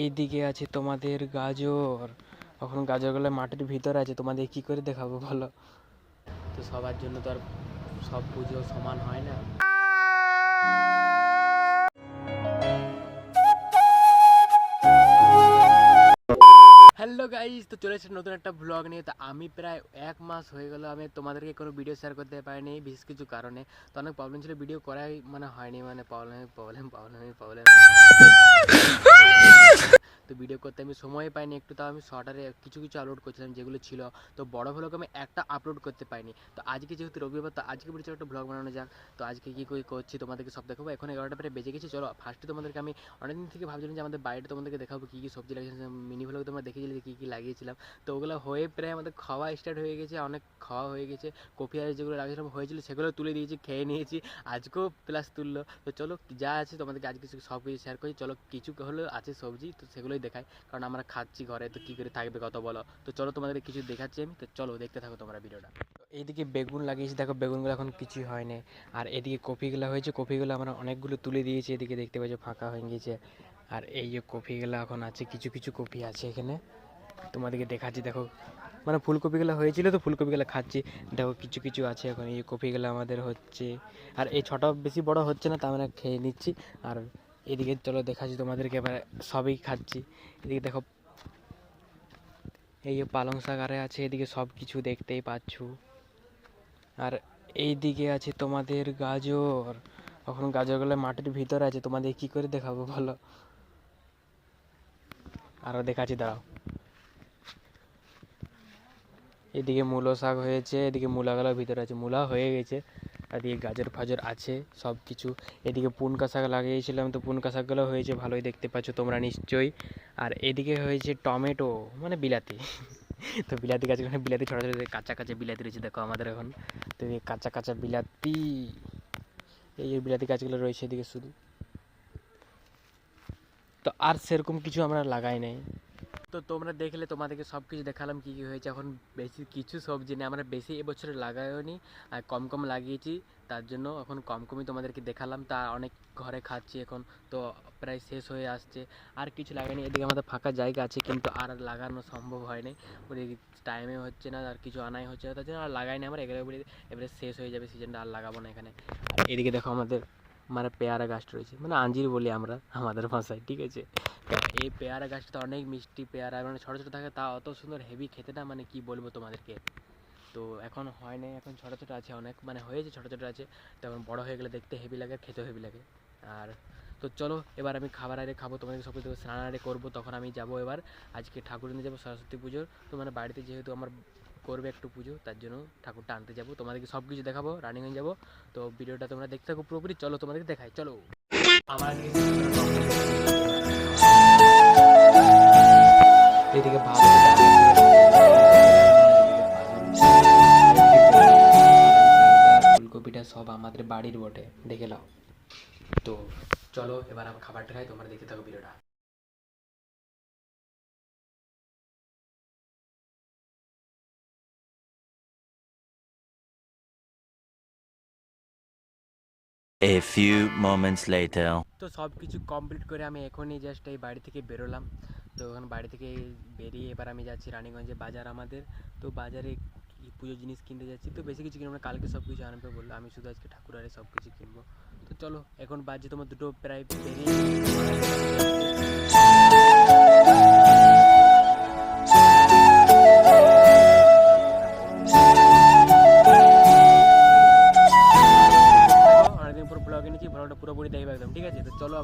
এই দিকে আছে তোমাদের গাজর। এখন গাজরগুলো মাটির ভিতরে আছে, তোমাদের কি করে দেখাবো বলো? তো সবার জন্য তো আর সব পুজো সমান হয় না। হ্যালো গাইজ তো চলে এসেছে নতুন একটা ব্লগ নিয়ে। তো আমি প্রায় এক মাস হয়ে গেল আমি তোমাদেরকে কোনো ভিডিও শেয়ার করতে পারিনি, বিশেষ কিছু কারণে। তো অনেক প্রবলেম ছিল ভিডিও করাই মানে হয়নি মানে প্রবলেম প্রবলেম প্রবলেম প্রবলেম আমি সময় পাইনি একটু, তাও আমি শর্টারে কিছু কিছু আপলোড করছিলাম যেগুলো ছিল। তো বড় ভ্লগ আমি একটা আপলোড করতে পাইনি। তো আজকে যেহেতু রবিবার, তো আজকে বলেছিল একটা ব্লগ বানানো যাক। তো আজকে কী কী করছি তোমাদেরকে সব দেখাবো। এখন এগারোটা প্রায় বেজে গেছে। চলো ফার্স্টে তোমাদেরকে আমি অনেকদিন থেকে ভাবছিলাম যে আমাদের বাড়িতে তোমাদেরকে দেখাবো, কী কী সবজি লাগিয়েছিলাম মিনি ভ্লগ তোমরা দেখেছিলে কী কী লাগিয়েছিলাম। তো ওগুলো হয়ে প্রায় আমাদের খাওয়া স্টার্ট হয়ে গেছে, অনেক খাওয়া হয়ে গেছে। কপি আর যেগুলো লাগিয়েছিলাম হয়েছিল, সেগুলো তুলে দিয়েছি, খেয়ে নিয়েছি। আজকেও প্লাস তুললো। তো চলো, যা আছে তোমাদেরকে আজকে সব কিছু শেয়ার করি। চলো, কিছু হলেও আছে সবজি, তো সেগুলোই দেখাই। কারণ আমরা খাচ্ছি ঘরে, তো কী করে থাকবে কত বলো? তো চলো তোমাদের কিছু দেখাচ্ছি আমি, তো চলো দেখতে থাকো তোমরা ভিডিওটা। এইদিকে বেগুন লাগিয়েছি, দেখো বেগুনগুলো এখন কিছুই হয়নি আর এদিকে কপিগুলো হয়েছে, কপিগুলো আমরা অনেকগুলো তুলে দিয়েছি, এদিকে দেখতে পাচ্ছ ফাঁকা হয়ে গেছে আর এই যে কপিগুলো এখন আছে, কিছু কিছু কপি আছে এখানে। তোমাদেরকে দেখাচ্ছি, দেখো। মানে ফুলকপিগুলো হয়েছিল তো, ফুলকপিগুলো খাচ্ছি। দেখো কিছু কিছু আছে এখন, এই কপিগুলো আমাদের হচ্ছে। আর এই ছটা বেশি বড় হচ্ছে না তা আমরা খেয়ে নিচ্ছি। আর এদিকে চলো দেখাচ্ছি তোমাদেরকে, এবার সবই খাচ্ছি। এদিকে দেখো, এই পালং শাক আরে আছে, এদিকে সব কিছু দেখতেই পাচ্ছ। আর এই দিকে আছে তোমাদের গাজর। এখন গাজরগুলো মাটির ভিতরে আছে, তোমাদের কি করে দেখাবো বলো? আরও দেখাচ্ছি, দাঁড়াও। এদিকে মূলো শাক হয়েছে, এদিকে মূলাগুলো ভিতরে আছে, মূলা হয়ে গেছে। এদিকে গাজর ফাজর আছে সব কিছু এদিকে পুনকা শাক লাগিয়েছিলাম, তো পুনকা শাকগুলো হয়েছে, ভালোই দেখতে পাচ্ছ তোমরা নিশ্চয়ই। আর এদিকে হয়েছে টমেটো মানে বিলাতি। তো বিলাতি গাছ গাছগুলো বিলাতি ছোটো কাঁচা কাঁচা বিলাতি রয়েছে, দেখো আমাদের এখন। তো এই কাঁচা কাঁচা বিলাতি, এই যে বিলাতি গাছগুলো রয়েছে এদিকে শুধু। তো আর সেরকম কিছু আমরা লাগাই নাই। তো তোমরা দেখলে তোমাদেরকে সব কিছু দেখালাম কী কী হয়েছে। এখন বেশি কিছু সবজি নেই। আমরা বেশি এবছরে লাগাইও নি, আর কম কম লাগিয়েছি। তার জন্য এখন কম কমই তোমাদেরকে দেখালাম। তা অনেক ঘরে খাচ্ছি এখন, তো প্রায় শেষ হয়ে আসছে। আর কিছু লাগাইনি। এদিকে আমাদের ফাঁকা জায়গা আছে, কিন্তু আর লাগানো সম্ভব হয়নি। ওদিকে টাইমে হচ্ছে না, আর কিছু আনাই হচ্ছে না। তার জন্য আর লাগাইনি আমরা। এবারে এবারে শেষ হয়ে যাবে সিজনটা আর লাগাবো না এখানে। আর এদিকে দেখো আমাদের মানে পেয়ারা গাছ রয়েছে মানে আঞ্জির বলি আমরা আমাদের ভাষায় ঠিক আছে এই পেয়ারা গাছটা অনেক মিষ্টি পেয়ারা মানে ছোটো ছোটো থাকে তা অত সুন্দর হেভি খেতে না মানে কি বলব তোমাদেরকে তো এখন হয় নাই এখন ছোটো ছোটো আছে অনেক মানে হয়েছে ছোটো ছোটো আছে তো এখন বড়ো হয়ে গেলে দেখতে হেভি লাগে খেতেও হেভি লাগে আর তো চলো এবার আমি খাবার আরে খাব তোমাদের সব কিছু স্নান আরে করব তখন আমি যাব এবার আজকে ঠাকুর নিয়ে যাব সরস্বতী পুজোর তো মানে বাড়িতে যেহেতু আমার করবে একটু পুজো, তার জন্য ঠাকুরটা আনতে যাব। তোমাদেরকে সব কিছু দেখাবো রানিংয়ে যাব। তো ভিডিওটা তোমরা দেখতে থাকো পুরোপুরি, চলো তোমাদেরকে দেখাই, চলো। আমার ফুলকপিটা সব আমাদের বাড়ির বটে, দেখে নাও। তো চলো, এবার আমার খাবারটা খাই, তোমরা দেখতে থাকো ভিডিওটা। A few moments later. তো সব কিছু কমপ্লিট করে আমি এখনই জাস্ট এই বাড়ি থেকে বেরোলাম। তো এখন বাড়ি থেকে বেরিয়ে এবার আমি যাচ্ছি রানীগঞ্জে বাজার আমাদের। তো বাজারে পুজো জিনিস কিনতে যাচ্ছি। তো বেশি কিছু কিনবো না, কালকে সব কিছু আনবে বলল আমি শুধু আজকে ঠাকুরারে সব কিছু কিনবো। তো চলো, এখন বাজে তোমার দুটো প্রায় বেরিয়ে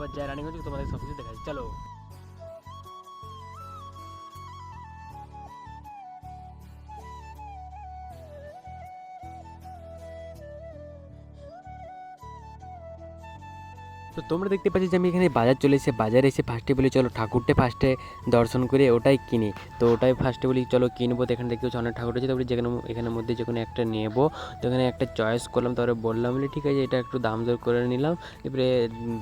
আছে তো চলো আবার যাই রানিগঞ্জ তোমাদের সব কিছু দেখাচ্ছি চলো তো তোমরা দেখতে পাচ্ছি যে আমি এখানে বাজার চলে এসে বাজারে এসে ফার্স্টে বলি, চলো ঠাকুরটা ফার্স্টে দর্শন করে ওটাই কিনি। তো ওটাই ফার্স্টে বলি, চলো কিনবো। তো এখানে দেখতে পাচ্ছি অনেক ঠাকুর আছে। তারপরে যেখানে এখানের মধ্যে যে কোনো একটা নেব। তো এখানে একটা চয়েস করলাম। তারপরে বললাম, বলি, ঠিক আছে, এটা একটু দাম দর করে নিলাম। এবারে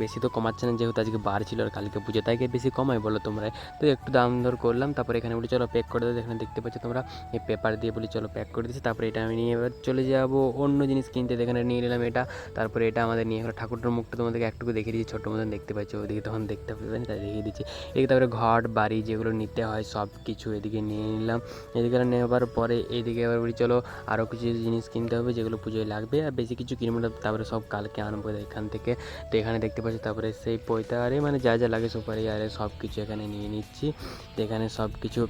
বেশি তো কমাচ্ছে না, যেহেতু আজকে বার ছিল আর কালকে পুজো তাইকে বেশি কমাই বলো তোমরা তো একটু দাম দর করলাম। তারপরে এখানে বলি, চলো প্যাক করে দেবো এখানে দেখতে পাচ্ছ তোমরা এই পেপার দিয়ে বলি, চলো প্যাক করে দিচ্ছি তারপরে এটা আমি নিয়ে এবার চলে যাব। অন্য জিনিস কিনতে এখানে নিয়ে নিলাম এটা। তারপরে এটা আমাদের নিয়ে ঠাকুরটার মুখটা তোমাদেরকে একটুকু দেখে দেখিয়ে দিচ্ছি ছোটো মতন দেখতে পাচ্ছি, ওদিকে তখন দেখতে পাবেন তাই দেখিয়ে দিচ্ছি। এদিকে তারপরে ঘর, বাড়ি যেগুলো নিতে হয়, সব কিছু এদিকে নিয়ে নিলাম। এদিকে নেওয়ার পরে এদিকে এবার বলি, চলো আরও কিছু জিনিস কিনতে হবে, যেগুলো পুজোয় লাগবে, আর বেশি কিছু কিনবো না। তারপরে সব কালকে আনব এখান থেকে। তো এখানে দেখতে পাচ্ছি, তারপরে সেই পয়তা আরে মানে যা যা লাগে সুপারি, আরে সব কিছু এখানে নিয়ে নিচ্ছি। তো এখানে সব কিছু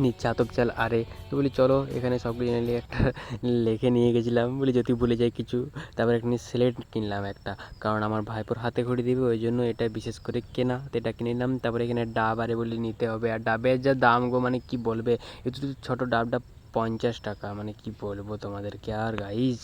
নিচ্ছে আতপ চাল আরে। তো বলি, চলো, এখানে সব কিছু নিয়ে একটা লেখে নিয়ে গেছিলাম। বলি, যদি ভুলে যাই কিছু। তারপরে এখানে স্লেট কিনলাম একটা। কারণ আমার ভাইপোর হাতে ঘড়ি দিবে, ওই জন্য এটা বিশেষ করে কেনা, তো এটা কিনে নিলাম। তারপরে এখানে ডাব আরে বলি, নিতে হবে। আর ডাবের যা দাম গো মানে কি বলবে? একটু ছোটো ডাবটা পঞ্চাশ টাকা মানে কি বলব তোমাদেরকে? আর গাইজ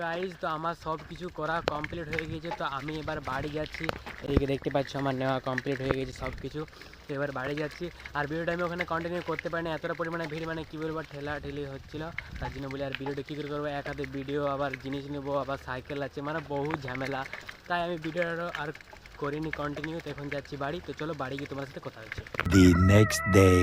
গাইজ তো আমার সব কিছু করা কমপ্লিট হয়ে গিয়েছে তো আমি এবার বাড়ি যাচ্ছি। এদিকে দেখতে পাচ্ছ আমার নেওয়া কমপ্লিট হয়ে গেছে সব কিছু তো এবার বাড়ি যাচ্ছি। আর ভিডিওটা আমি ওখানে কন্টিনিউ করতে পারিনি, এতটা পরিমাণে ভিড় মানে কী বলব ঠেলা ঠেলি হচ্ছিল। তার জন্য বলি, আর ভিডিওটা কী করে করব? এক হাতে ভিডিও আবার জিনিস নেব, আবার সাইকেল আছে মানে বহু ঝামেলা। তাই আমি ভিডিওটা আর করিনি কন্টিনিউ তো এখন যাচ্ছি বাড়ি। তো চলো বাড়ি গিয়ে তোমার সাথে কথা হচ্ছে। The next day.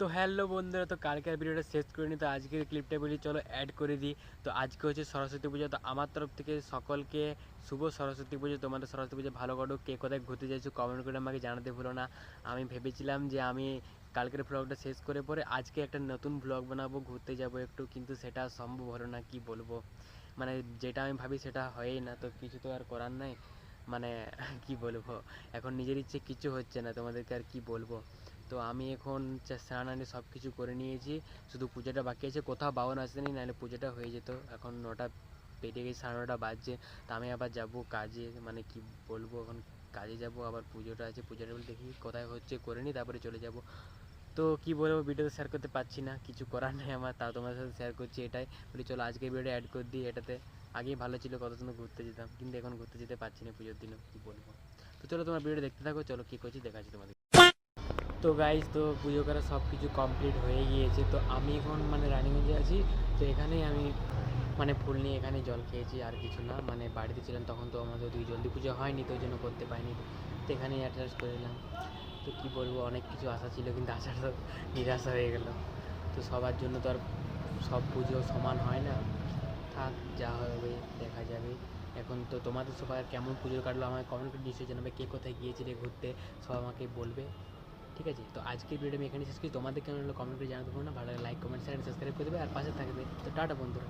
তো হ্যালো বন্ধুরা, তো কালকের ভিডিওটা শেষ করিনি, তো আজকের ক্লিপটা বলি, চলো অ্যাড করে দিই। তো আজকে হচ্ছে সরস্বতী পুজো, তো আমার তরফ থেকে সকলকে শুভ সরস্বতী পুজো। তোমাদের সরস্বতী পুজো ভালো কাটুক, কে কোথায় ঘুরতে চাইছো কমেন্ট করে আমাকে জানাতে ভুলো না। আমি ভেবেছিলাম যে আমি কালকের ব্লগটা শেষ করে পরে আজকে একটা নতুন ব্লগ বানাবো, ঘুরতে যাব একটু, কিন্তু সেটা সম্ভব হলো না, কি বলব? মানে যেটা আমি ভাবি সেটা হয়ই না, তো কিছু তো আর করার নাই। মানে কি বলব? এখন নিজের ইচ্ছে কিছু হচ্ছে না, তোমাদেরকে আর কি বলব? তো আমি এখন স্নান আনি সব কিছু করে নিয়েছি। শুধু পুজোটা বাকি আছে, কোথাও বাবন আসেনি নাহলে পুজোটা হয়ে যেত। এখন নটা পেরিয়ে গেছে, সাড়ে নটা বাজছে। তা আমি আবার যাব কাজে মানে কি বলব এখন, কাজে যাব, আবার পুজোটা আছে, পুজোটা বলে দেখি কোথায় হচ্ছে, করে নিই, তারপরে চলে যাব। তো কি বলব, ভিডিওতে শেয়ার করতে পারছি না, কিছু করার নেই আমার, তাও তোমাদের সাথে শেয়ার করছি এটাই। বলি চলো আজকে ভিডিও অ্যাড করে দিই, এটাতে আগেই ভালো ছিল কত সুন্দর ঘুরতে যেতাম, কিন্তু এখন ঘুরতে যেতে পারছি না পুজোর দিনও, কি বলব। তো চলো তোমার ভিডিও দেখতে থাকো, চলো কী করছি, দেখাচ্ছি তোমাদের। তো গাইজ তো পুজো করা সব কিছু কমপ্লিট হয়ে গিয়েছে। তো আমি এখন মানে রানিগঞ্জে আছি। তো এখানেই আমি মানে ফুল নিয়ে এখানে জল খেয়েছি, আর কিছু না। মানে বাড়িতে ছিলাম তখন তো আমাদের ওদিকে জলদি পুজো হয়নি, তো ওই জন্য করতে পারিনি। তো এখানেই অ্যাটাচ করে নিলাম। তো কী বলব, অনেক কিছু আশা ছিল, কিন্তু আশা তো নিরাশা হয়ে গেল। তো সবার জন্য তো আর সব পুজো সমান হয় না। থাক, যা হবে, দেখা যাবে। এখন তো তোমাদের সবার কেমন পুজো কাটলো আমাকে কমেন্ট করে নিশ্চয়ই জানাবে, কে কোথায় গিয়েছিলে ঘুরতে? সব আমাকে বলবে। ঠিক আছে? তো আজকের ভিডিও আমি এখানে শেষ করি। তোমাদের কেমন হলো কমেন্ট করে জানাতে পারো না। ভালো লাইক কমেন্ট শেয়ার সাবস্ক্রাইব করে দেবে। আর পাশে থাকবে। তো টাটা বন্ধুরা।